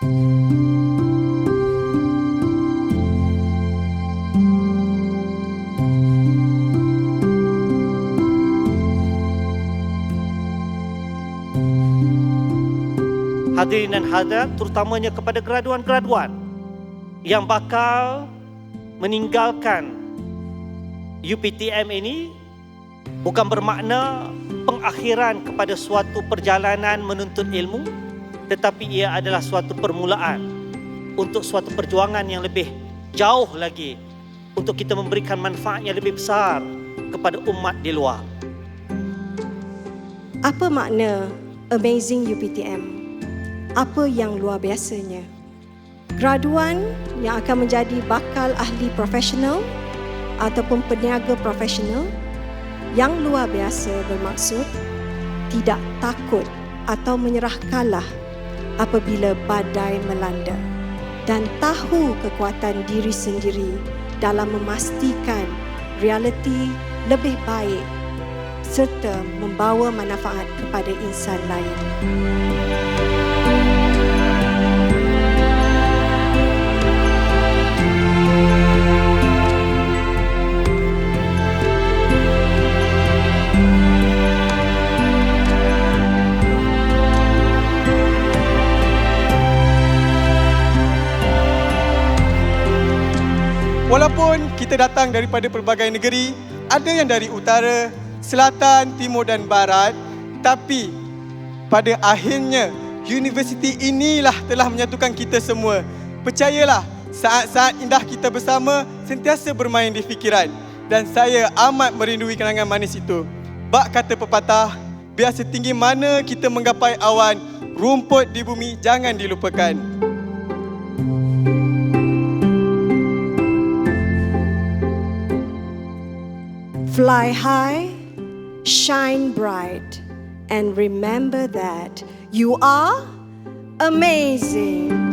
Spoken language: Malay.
Hadirin dan hadirat terutamanya kepada graduan-graduan yang bakal meninggalkan UPTM ini bukan bermakna pengakhiran kepada suatu perjalanan menuntut ilmu tetapi ia adalah suatu permulaan untuk suatu perjuangan yang lebih jauh lagi untuk kita memberikan manfaat yang lebih besar kepada umat di luar. Apa makna Amazing UPTM? Apa yang luar biasanya? Graduan yang akan menjadi bakal ahli profesional ataupun peniaga profesional yang luar biasa bermaksud tidak takut atau menyerah kalah apabila badai melanda dan tahu kekuatan diri sendiri dalam memastikan realiti lebih baik serta membawa manfaat kepada insan lain. Walaupun kita datang daripada pelbagai negeri, ada yang dari utara, selatan, timur dan barat, tapi pada akhirnya universiti inilah telah menyatukan kita semua. Percayalah, saat-saat indah kita bersama sentiasa bermain di fikiran dan saya amat merindui kenangan manis itu. Bak kata pepatah, biasa tinggi mana kita menggapai awan, rumput di bumi jangan dilupakan. Fly high, shine bright, and remember that you are amazing.